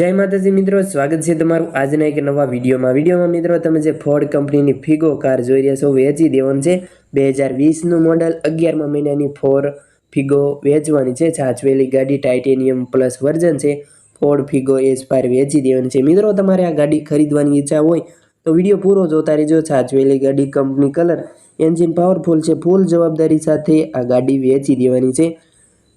જય માતાજી મિત્રો, સ્વાગત છે તમારું આજના એક નવા વિડીયોમાં. વિડીયોમાં મિત્રો, તમે જે ફોર્ડ કંપનીની ફિગો કાર જોઈ રહ્યા છો, વેચી દેવાનું છે. બે હજાર વીસનું મોડલ અગિયારમા મહિનાની ફોર ફિગો વેચવાની છે. છાછવેલી ગાડી ટાઇટેનિયમ પ્લસ વર્ઝન છે. ફોર્ડ ફિગો એસ્પાયર વેચી દેવાની છે. મિત્રો, તમારે આ ગાડી ખરીદવાની ઈચ્છા હોય તો વીડિયો પૂરો જોતા રહેજો. છાછવેલી ગાડી કંપની કલર એન્જિન પાવરફુલ છે. ફૂલ જવાબદારી સાથે આ ગાડી વેચી દેવાની છે.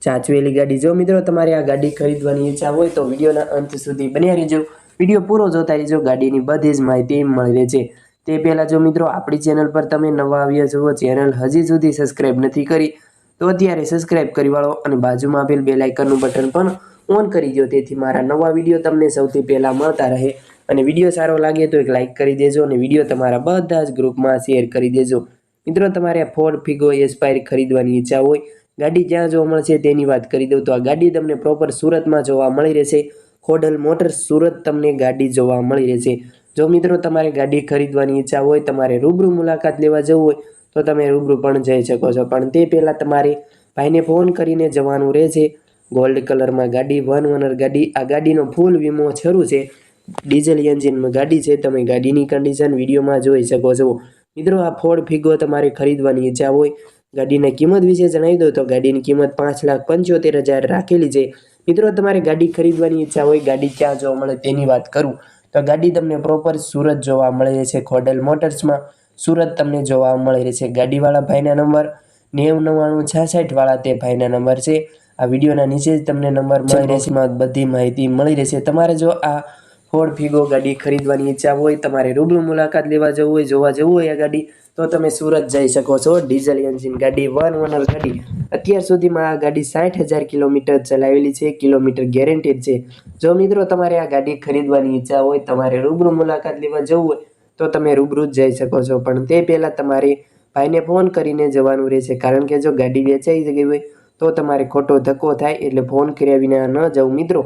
ચાચવેલી ગાડી. જો મિત્રો તમારે આ ગાડી ખરીદવાની ઈચ્છા હોય તો વિડીયોના અંત સુધી બન્યા રહેજો. વીડિયો પૂરો જોતા રહેજો. ગાડીની બધી જ માહિતી મળી રહે છે તે પહેલાં જો મિત્રો આપણી ચેનલ પર તમે નવા આવ્યા છો, ચેનલ હજી સુધી સબસ્ક્રાઈબ નથી કરી, તો અત્યારે સબસ્ક્રાઈબ કરી વાળો અને બાજુમાં આપેલ બે લાઇકનનું બટન પણ ઓન કરી દો તેથી મારા નવા વીડિયો તમને સૌથી પહેલાં મળતા રહે. અને વીડિયો સારો લાગે તો એક લાઇક કરી દેજો અને વીડિયો તમારા બધા જ ગ્રુપમાં શેર કરી દેજો. મિત્રો તમારે ફોર્ડ ફિગો એસ્પાયર ખરીદવાની ઈચ્છા હોય ગાડી ક્યાં જોવા મળશે તેની વાત કરી દઉં તો આ ગાડી તમને પ્રોપર સુરતમાં જોવા મળી રહેશે. ખોડલ મોટર્સ સુરત તમને ગાડી જોવા મળી રહેશે. જો મિત્રો તમારે ગાડી ખરીદવાની ઈચ્છા હોય, તમારે રૂબરૂ મુલાકાત લેવા જવું હોય, તો તમે રૂબરૂ પણ જઈ શકો છો. પણ તે પહેલાં તમારે ભાઈને ફોન કરીને જવાનું રહેશે. ગોલ્ડ કલરમાં ગાડી, વન ઓનર ગાડી, આ ગાડીનો ફૂલ વીમો શરૂ છે. ડીઝલ એન્જિનમાં ગાડી છે, તમે ગાડીની કન્ડિશન વિડીયોમાં જોઈ શકો છો. મિત્રો, આ ફોર્ડ ફિગો તમારે ખરીદવાની ઈચ્છા હોય ગાડીની કિંમત વિશે જણાવી દઉં તો ગાડીની કિંમત પાંચ લાખ પંચોતેર હજાર રાખેલી છે. મિત્રો તમારે ગાડી ખરીદવાની ઈચ્છા હોય ગાડી ક્યાં જોવા મળે તેની વાત કરું. તો ગાડી તમને પ્રોપર સુરત જોવા મળે છે ખોડલ મોટર્સમાં. સુરત તમને જોવા મળે છે ગાડીવાળા ભાઈના નંબર. નેવ નવ્વાણું છાસઠ વાળા તે ભાઈના નંબર છે. આ વિડીયોના નીચે જ તમને નંબર મળી રહેશે. બધી માહિતી મળી રહેશે. તમારે જો આ ફોર્ડ ફિગો ગાડી ખરીદવાની ઈચ્છા હોય, તમારે રૂબરૂ મુલાકાત લેવા જવું હોય, જોવા જવું હોય આ ગાડી, તો તમે સુરત જઈ શકો છો. ડીઝલ એન્જિન ગાડી, વન ઓનર ગાડી. અત્યાર સુધીમાં આ ગાડી સાઠ હજાર કિલોમીટર ચલાવેલી છે, કિલોમીટર ગેરંટેડ છે. જો મિત્રો તમારે આ ગાડી ખરીદવાની ઈચ્છા હોય, તમારે રૂબરૂ મુલાકાત લેવા જવું હોય, તો તમે રૂબરૂ જ જઈ શકો છો. પણ તે પહેલાં તમારે ભાઈને ફોન કરીને જવાનું રહેશે. કારણ કે જો ગાડી વેચાઈ ગઈ હોય, તો તમારે ખોટો ધક્કો થાય, એટલે ફોન કર્યા વિના ન જવું. મિત્રો